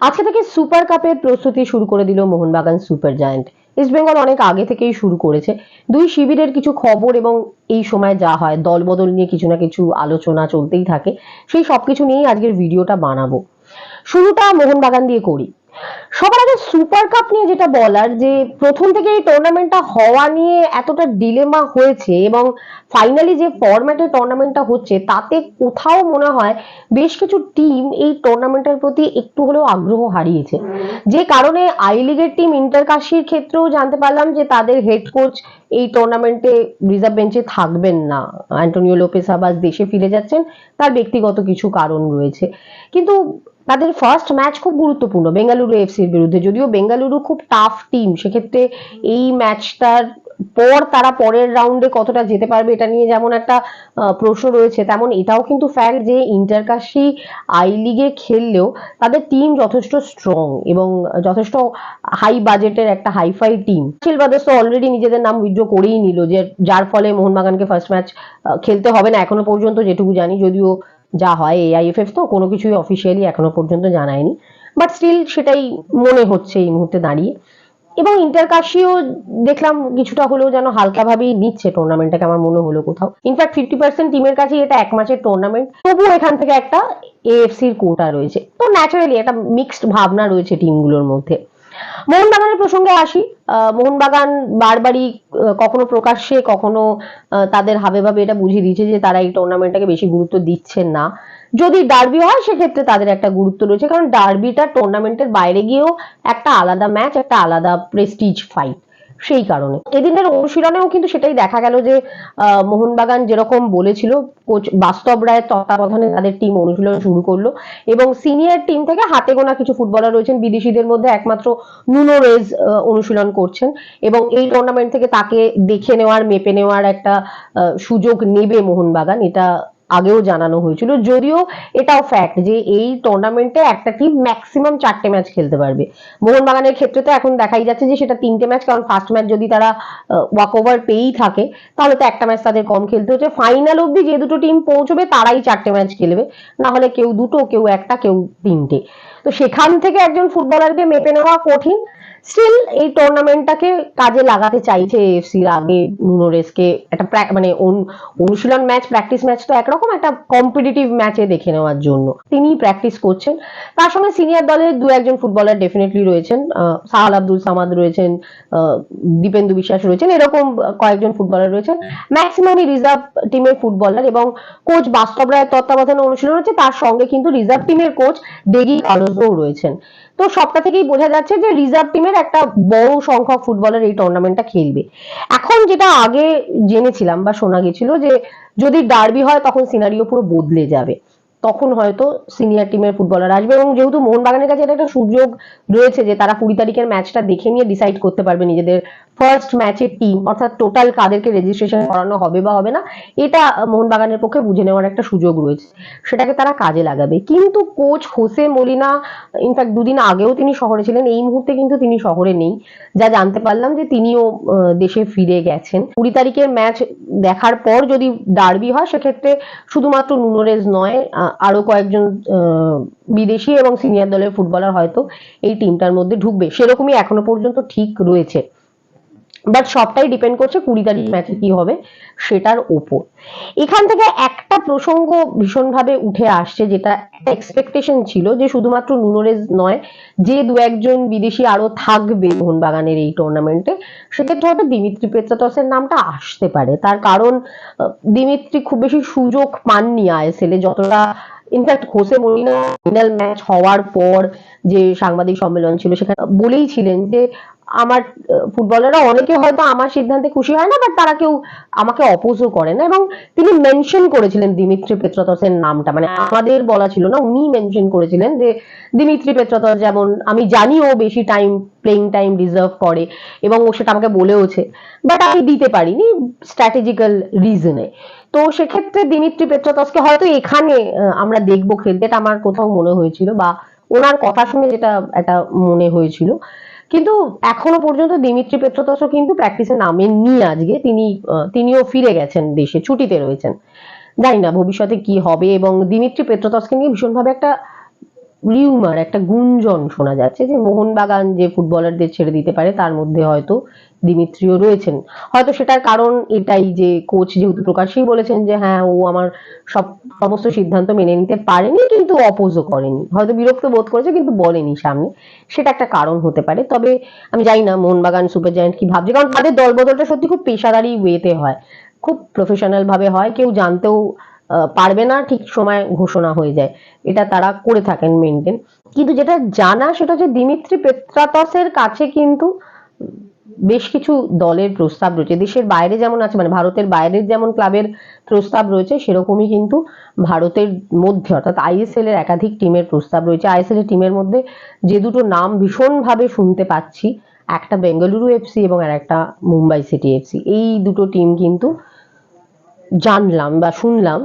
আজকে থেকে সুপার কাপের প্রস্তুতি শুরু করে দিল মোহনবাগান সুপার জায়ান্ট। ইস্টবেঙ্গল অনেক আগে থেকেই শুরু করেছে। দুই শিবিরের কিছু খবর এবং এই সময় যা হয়, দলবদল নিয়ে কিছু না কিছু আলোচনা চলতেই থাকে। সেই সবকিছু নিয়েই আজকের ভিডিওটা বানাবো। শুরুটা মোহনবাগান দিয়ে করি। সবার আগে সুপার কাপ নিয়ে যেটা বলার, যে প্রথম থেকে এই টুর্নামেন্টটা হওয়া নিয়ে এতটা ডিলেমা হয়েছে এবং ফাইনালি যে ফরম্যাটে টুর্নামেন্টটা হচ্ছে, তাতে কোথাও মনে হয় বেশ কিছু টিম এই টুর্নামেন্টের প্রতি একটু হলেও আগ্রহ হারিয়েছে। যে কারণে আই লিগের টিম ইন্টারকাশির ক্ষেত্রেও জানতে পারলাম যে তাদের হেড কোচ এই টুর্নামেন্টে রিজার্ভ বেঞ্চে থাকবেন না। অ্যান্টোনিও লোপেস আবাস দেশে ফিরে যাচ্ছেন, তার ব্যক্তিগত কিছু কারণ রয়েছে। কিন্তু তাদের ফার্স্ট ম্যাচ খুব গুরুত্বপূর্ণ বেঙ্গালুরু এফসির বিরুদ্ধে। যদিও বেঙ্গালুরু খুব টাফ টিম সেক্ষেত্রে এই ম্যাচটার পর তারা পরের রাউন্ডে কতটা যেতে পারবে এটা নিয়ে যেমন একটা প্রশ্ন রয়েছে, তেমন এটাও কিন্তু ফ্যাক্ট যে ইন্টারকাশি আই লিগে খেললেও তাদের টিম যথেষ্ট স্ট্রং এবং যথেষ্ট হাই বাজেটের একটা hi fi team Shil brothers তো অলরেডি নিজেদের নাম উইথড্র করেই নিল যে যার ফলে মোহনবাগানকে ফার্স্ট ম্যাচ খেলতে হবে না এখনও পর্যন্ত যেটুকু জানি, যদিও যা হয় এআইএফএফ তো কোনো কিছুই অফিসিয়ালি এখনও পর্যন্ত জানায়নি। বাট স্টিল সেটাই মনে হচ্ছে এই মুহূর্তে দাঁড়িয়ে। এবং ইন্টারকাশিও দেখলাম কিছুটা হলেও যেন হালকাভাবেই নিচ্ছে টুর্নামেন্টটাকে আমার মনে হলো কোথাও। ইনফ্যাক্ট ফিফটি পার্সেন্ট টিমের কাছে এটা এক মাসের টুর্নামেন্ট তবুও এখান থেকে একটা এএফসির কোটা রয়েছে। তো ন্যাচারালি একটা মিক্সড ভাবনা রয়েছে টিমগুলোর মধ্যে। মোহনবাগানের প্রসঙ্গে আসি। মোহনবাগান বারবারই কখনো প্রকাশ্যে, কখনো তাদের হাবে ভাবে এটা বুঝিয়ে দিয়েছে যে তারা এই টুর্নামেন্টটাকে বেশি গুরুত্ব দিচ্ছেন না। যদি ডার্বি হয়, সেক্ষেত্রে তাদের একটা গুরুত্ব রয়েছে, কারণ ডার্বিটা টুর্নামেন্টের বাইরে গিয়েও একটা আলাদা ম্যাচ একটা আলাদা প্রেস্টিজ ফাইট সেই কারণে। এদিনের অনুশীলনেও কিন্তু সেটাই দেখা গেল যে মোহনবাগান যেরকম বলেছিল, কোচ বাস্তব রায়ের তত্ত্বাবধানে তাদের টিম অনুশীলন শুরু করল এবং সিনিয়র টিম থেকে হাতে গোনা কিছু ফুটবলার রয়েছেন, বিদেশিদের মধ্যে একমাত্র নুনো রেজ অনুশীলন করছেন এবং এই টুর্নামেন্ট থেকে তাকে দেখে নেওয়ার, মেপে নেওয়ার একটা সুযোগ নেবে মোহনবাগান। এটা আগেও জানানো হয়েছিল। যদিও এটাও ফ্যাক্ট যে এই টুর্নামেন্টে একটা টিম ম্যাক্সিমাম চারটে ম্যাচ খেলতে পারবে। মোহনবাগানের ক্ষেত্রে তো এখন দেখাই যাচ্ছে যে সেটা তিনটে ম্যাচ কারণ ফার্স্ট ম্যাচ যদি তারা ওয়াক ওভার পেয়েই থাকে, তাহলে তো একটা ম্যাচ তাদের কম খেলতে হচ্ছে। ফাইনাল অবধি যে দুটো টিম পৌঁছবে, তারাই চারটে ম্যাচ খেলবে। না হলে কেউ দুটো, কেউ একটা, কেউ তিনটে। তো সেখান থেকে একজন ফুটবলারকে মেপে নেওয়া কঠিন। স্টিল এই টুর্নামেন্টটাকে কাজে লাগাতে চাইছে এফসির আগে নুনোরেসকে একটা মানে অনুশীলন ম্যাচ প্র্যাকটিস ম্যাচ তো একরকম একটা কম্পিটিটিভ ম্যাচে দেখে নেওয়ার জন্য। তিনি প্র্যাকটিস করছেন। তার সঙ্গে সিনিয়র দলের দু একজন ফুটবলার ডেফিনেটলি রয়েছেন। সাহাল আব্দুল সামাদ রয়েছেন দীপেন্দু বিশ্বাস রয়েছেন, এরকম কয়েকজন ফুটবলার রয়েছেন। ম্যাক্সিমামই রিজার্ভ টিমের ফুটবলার এবং কোচ বাস্তব রায়ের তত্ত্বাবধানে অনুশীলন হচ্ছে। তার সঙ্গে কিন্তু রিজার্ভ টিমের কোচ ডেগি আলোজও রয়েছেন। তো সবটা থেকেই বোঝা যাচ্ছে যে রিজার্ভ টিমের একটা বড় সংখ্যক ফুটবলার এই টুর্নামেন্টটা খেলবে। এখন যেটা আগে জেনেছিলাম বা শোনা গেছিল যে যদি ডার্বি হয় তখন সিনারিও পুরো বদলে যাবে। তখন হয়তো সিনিয়র টিমের ফুটবলার আসবে এবং যেহেতু মোহনবাগানের কাছে এটা একটা সুযোগ রয়েছে যে তারা কুড়ি তারিখের ম্যাচটা দেখে নিয়ে ডিসাইড করতে পারবে নিজেদের ফার্স্ট ম্যাচের টিম অর্থাৎ টোটাল কাদেরকে রেজিস্ট্রেশন করানো হবে বা হবে না, এটা মোহনবাগানের পক্ষে বুঝে নেওয়ার একটা সুযোগ রয়েছে। সেটাকে তারা কাজে লাগাবে। কিন্তু কোচ হোসে মলিনা ইনফ্যাক্ট দুদিন আগেও তিনি শহরে ছিলেন, এই মুহূর্তে কিন্তু তিনি শহরে নেই। যা জানতে পারলাম যে তিনিও দেশে ফিরে গেছেন। কুড়ি তারিখের ম্যাচ দেখার পর যদি ডার্বি হয়, সেক্ষেত্রে শুধুমাত্র নুনোরেজ নয় আরও কয়েকজন বিদেশি এবং সিনিয়র দলের ফুটবলার হয়তো এই টিমটার মধ্যে ঢুকবে। সেরকমই এখনও পর্যন্ত ঠিক রয়েছে। বাট সবটাই ডিপেন্ড করছে কুড়ি তারিখ ম্যাচে কি হবে সেটার ওপর। এখান থেকে একটা প্রসঙ্গ ভীষণভাবে উঠে আসছে যেটা এক্সপেকটেশন ছিল যে শুধুমাত্র নুনোরেজ নয় যে দু একজন বিদেশি আরও থাকবে মোহনবাগানের এই টুর্নামেন্টে সেক্ষেত্রে হয়তো দিমিত্রি পেত্রাতসের নামটা আসতে পারে। তার কারণ দিমিত্রি খুব বেশি সুযোগ পাননি আইএসএল এ যতটা in fact Jose Molina final match হওয়ার পর যে সাংবাদিক সম্মেলন ছিল সেখানে বলেই ছিলেন যে আমার ফুটবলাররা অনেকে হয়তো আমার সিদ্ধান্তে খুশি হয় না বাট তারা কেউ আমাকে অপোজও করে না। এবং তিনি মেনশন করেছিলেন দিমিত্রি পেত্রাতসের নামটা। মানে আমাদের বলা ছিল না উনি মেনশন করেছিলেন যে দিমিত্রি পেত্রাতস যেমন আমি জানি ও বেশি টাইম প্লেইং টাইম ডিজার্ভ করে, এবং ও সেটা আমাকে বলেওছে বাট আমি দিতে পারিনি স্ট্র্যাটেজিক্যাল রিজনে তো সেক্ষেত্রে দিমিত্রি পেত্রাতসকে হয়তো এখানে আমরা দেখব খেলতে, এটা আমার কোথাও মনে হয়েছিল, বা ওনার কথা শুনে যেটা একটা মনে হয়েছিল। কিন্তু এখনও পর্যন্ত দিমিত্রি পেত্রতসও কিন্তু প্র্যাকটিসে নামেননি আজকে। তিনি তিনিও ফিরে গেছেন দেশে, ছুটিতে রয়েছেন। জানি না ভবিষ্যতে কি হবে এবং দিমিত্রি পেত্রতসকে নিয়ে ভীষণভাবে একটা রিউমার, একটা গুঞ্জন শোনা যাচ্ছে যে মোহনবাগান যে ফুটবলারদের ছেড়ে দিতে পারে, তার মধ্যে হয়তো দিমিত্রিও রয়েছেন। হয়তো সেটার কারণ এটাই যে কোচ যেহেতু প্রকাশ্যেই বলেছেন যে হ্যাঁ ও আমার সব সমস্ত সিদ্ধান্ত মেনে নিতে পারেনি, কিন্তু অপোজও করেনি। হয়তো বিরক্ত বোধ করেছে, কিন্তু বলেনি সামনে। সেটা একটা কারণ হতে পারে। তবে আমি জানি না মোহনবাগান সুপার জায়ান্ট কি ভাবছে, কারণ তাদের দলবদলটা সত্যি খুব পেশাদারি ওয়েতে হয়। খুব প্রফেশনাল ভাবে হয়, কেউ জানতেও পারবে না, ঠিক সময় ঘোষণা হয়ে যায়। এটা তারা করে থাকেন মেনটেন কিন্তু যেটা জানা, সেটা হচ্ছে দিমিত্রি পেত্রাতসের কাছে কিন্তু বেশ কিছু দলের প্রস্তাব রয়েছে। দেশের বাইরে যেমন আছে মানে ভারতের বাইরের যেমন ক্লাবের প্রস্তাব রয়েছে, সেরকমই কিন্তু ভারতের মধ্যে, অর্থাৎ আইএসএল এর একাধিক টিমের প্রস্তাব রয়েছে। আইএসএল এর টিমের মধ্যে যে দুটো নাম ভীষণভাবে শুনতে পাচ্ছি, একটা বেঙ্গালুরু এফসি এবং আর একটা মুম্বাই সিটি এফসি। এই দুটো টিম কিন্তু জানলাম বা শুনলাম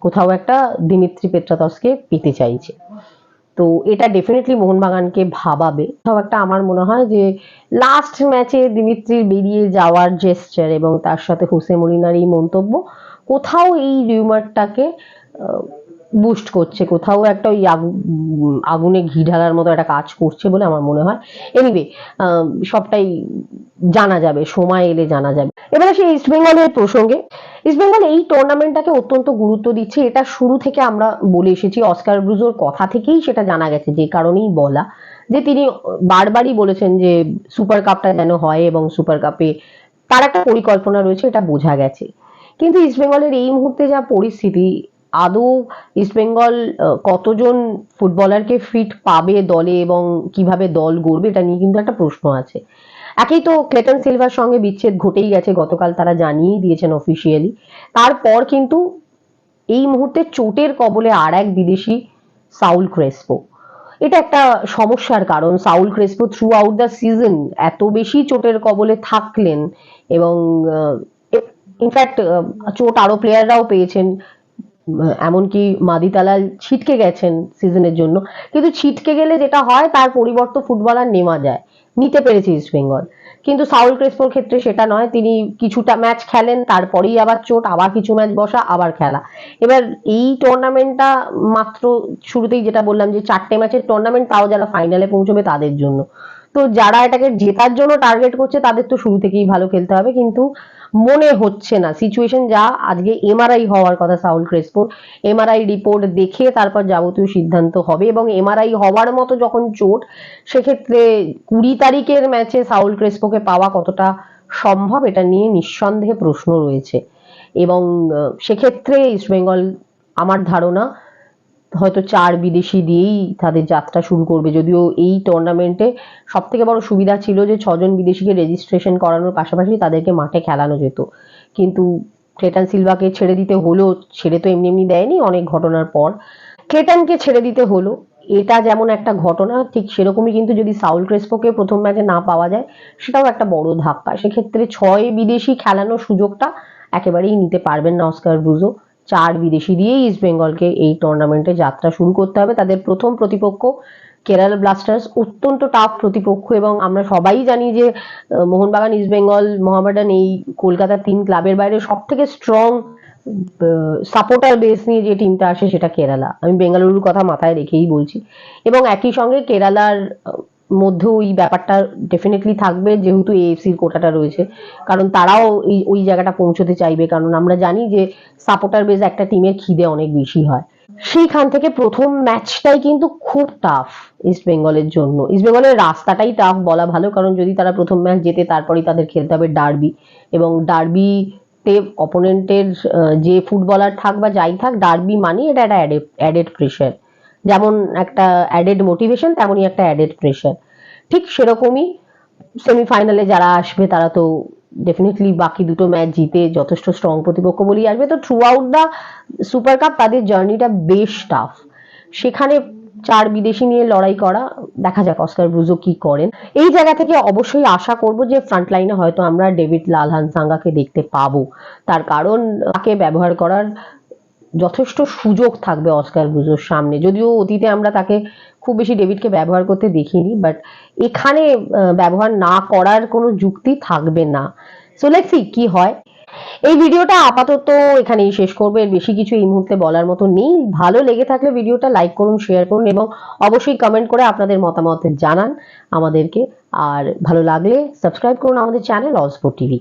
কোথাও একটা দিমিত্রি পেট্রাতসকে পেতে চাইছে। তো এটা ডেফিনেটলি মোহনবাগানকে ভাবাবে। কোথাও একটা আমার মনে হয় যে লাস্ট ম্যাচে দিমিত্রির বেরিয়ে যাওয়ার জেস্টার এবং তার সাথে হোসে মরিনার এই মন্তব্য, কোথাও এই রিউমারটাকে বুস্ট করছে। কোথাও একটা ওই আগুনে ঘি ঢালার মতো একটা কাজ করছে বলে আমার মনে হয়। এনিওয়ে সবটাই জানা যাবে, সময় এলে জানা যাবে। এবারে সেই ইস্ট বেঙ্গলের প্রসঙ্গে। ইস্ট বেঙ্গল এই টুর্নামেন্টটাকে অত্যন্ত গুরুত্ব দিচ্ছে। এটা শুরু থেকে আমরা বলে এসেছি অস্কার ব্রুজোর কথা থেকেই সেটা জানা গেছে, যে কারণেই বলা। যে তিনি বারবারই বলেছেন যে সুপার কাপটা যেন হয় এবং সুপার কাপে তার একটা পরিকল্পনা রয়েছে, এটা বোঝা গেছে। কিন্তু ইস্ট বেঙ্গলের এই মুহূর্তে যা পরিস্থিতি আদৌ ইস্ট বেঙ্গল আহ, কতজন ফুটবলারকে ফিট পাবে দলে এবং কীভাবে দল গড়বে এটা নিয়ে কিন্তু একটা প্রশ্ন আছে। একেই তো ক্লেটন সিলভার সঙ্গে বিচ্ছেদ ঘটেই গেছে গতকাল তারা জানিয়েই দিয়েছেন অফিসিয়ালি তারপর কিন্তু এই মুহূর্তে চোটের কবলে আর এক বিদেশি সাউল ক্রেসপো। এটা একটা সমস্যার কারণ Saul Crespo throughout the season এত বেশি চোটের কবলে থাকলেন এবং ইনফ্যাক্ট চোট আরও প্লেয়াররাও পেয়েছেন। এমনকি মাদিতালাল ছিটকে গেছেন সিজনের জন্য। কিন্তু ছিটকে গেলে যেটা হয়, তার পরিবর্তে ফুটবলার নেওয়া যায়। নিতে পেরেছে ইস্ট বেঙ্গল কিন্তু সাউল ক্রেসপোর ক্ষেত্রে সেটা নয়, তিনি কিছুটা ম্যাচ খেলেন, তারপরেই আবার চোট, আবার কিছু ম্যাচ বসা, আবার খেলা। এবার এই টুর্নামেন্টটা মাত্র শুরুতেই যেটা বললাম যে, চারটে ম্যাচের টুর্নামেন্ট তাও যারা ফাইনালে পৌঁছবে তাদের জন্য। তো যারা এটাকে জেতার জন্য টার্গেট করছে, তাদের তো শুরু থেকেই ভালো খেলতে হবে। কিন্তু মনে হচ্ছে না। সিচুয়েশন যা, আজকে এমআরআই হওয়ার কথা সাউল ক্রেসপোর এমআরআই রিপোর্ট দেখে তারপর যাবতীয় সিদ্ধান্ত হবে এবং এমআরআই হওয়ার মতো যখন চোট, সেক্ষেত্রে কুড়ি তারিখের ম্যাচে সাউল ক্রেসপোকে পাওয়া কতটা সম্ভব, এটা নিয়ে নিঃসন্দেহে প্রশ্ন রয়েছে। এবং সেক্ষেত্রে ইস্টবেঙ্গল আমার ধারণা হয়তো চার বিদেশি দিয়েই তাদের যাত্রা শুরু করবে। যদিও এই টুর্নামেন্টে সব থেকে বড় সুবিধা ছিল যে ছজন বিদেশিকে রেজিস্ট্রেশন করানোর পাশাপাশি তাদেরকে মাঠে খেলানো যেত। কিন্তু ক্লেটন সিলভাকে ছেড়ে দিতে হলো, ছেড়ে তো এমনি এমনি দেয়নি অনেক ঘটনার পর। ক্লেটনকে ছেড়ে দিতে হলো, এটা যেমন একটা ঘটনা, ঠিক সেরকমই কিন্তু যদি সাউল ক্রেসপোকে প্রথম ম্যাচে না পাওয়া যায়, সেটাও একটা বড় ধাক্কা। সেক্ষেত্রে ছয় বিদেশি খেলানোর সুযোগটা একেবারেই নিতে পারবেন না অস্কার ব্রুজো চার বিদেশি দিয়েই ইস্ট বেঙ্গলকে এই টুর্নামেন্টে যাত্রা শুরু করতে হবে। তাদের প্রথম প্রতিপক্ষ কেরালা ব্লাস্টার্স অত্যন্ত টাফ প্রতিপক্ষ এবং আমরা সবাই জানি যে মোহনবাগান ইস্ট বেঙ্গল মোহামেডান এই কলকাতার তিন ক্লাবের বাইরে সব থেকে স্ট্রং সাপোর্টার বেস নিয়ে যে টিমটা আসে সেটা কেরালা। আমি বেঙ্গালুরুর কথা মাথায় রেখেই বলছি। এবং একই সঙ্গে কেরালার আহ, মধ্যেও ওই ব্যাপারটা ডেফিনেটলি থাকবে যেহেতু এএফসির কোটাটা রয়েছে। কারণ তারাও এই ওই জায়গাটা পৌঁছতে চাইবে। কারণ আমরা জানি যে সাপোর্টার বেস একটা টিমের খিদে অনেক বেশি হয়। সেইখান থেকে প্রথম ম্যাচটাই কিন্তু খুব টাফ ইস্ট বেঙ্গলের জন্য। ইস্ট বেঙ্গলের রাস্তাটাই টাফ বলা ভালো কারণ যদি তারা প্রথম ম্যাচ জেতে তারপরেই তাদের খেলতে হবে ডার্বি এবং ডার্বিতে অপোনেন্টের যে ফুটবলার থাক বা যাই থাক ডার্বি মানে এটা একটা অ্যাডেড প্রেশার যেমন একটা অ্যাডেড মোটিভেশন তেমনই একটা অ্যাডেড প্রেশার ঠিক সেরকমই সেমিফাইনালে যারা আসবে, তারা তো ডেফিনেটলি বাকি দুটো ম্যাচ জিতে যথেষ্ট স্ট্রং প্রতিপক্ষ বলেই আসবে। তো throughout the super cup তাদের জার্নিটা বেশ টাফ সেখানে চার বিদেশি নিয়ে লড়াই করা, দেখা যাক অস্কার ব্রুজো কি করেন। এই জায়গা থেকে অবশ্যই আশা করব যে ফ্রন্ট লাইনে হয়তো আমরা ডেভিড লালহান সাঙ্গাকে দেখতে পাবো। তার কারণ তাকে ব্যবহার করার যথেষ্ট সুযোগ থাকবে অস্কার ব্রুজোর সামনে। যদিও অতীতে আমরা তাকে খুব বেশি ডেভিডকে ব্যবহার করতে দেখিনি বাট এখানে ব্যবহার না করার কোনো যুক্তি থাকবে না। সো লেটস কি হয়। এই ভিডিওটা আপাতত এখানেই শেষ করব। এর বেশি কিছু এই মুহূর্তে বলার মতো নেই। ভালো লেগে থাকলে ভিডিওটা লাইক করুন শেয়ার করুন, এবং অবশ্যই কমেন্ট করে আপনাদের মতামত জানান আমাদেরকে। আর ভালো লাগলে সাবস্ক্রাইব করুন আমাদের চ্যানেল অলস্পোর্ট টিভি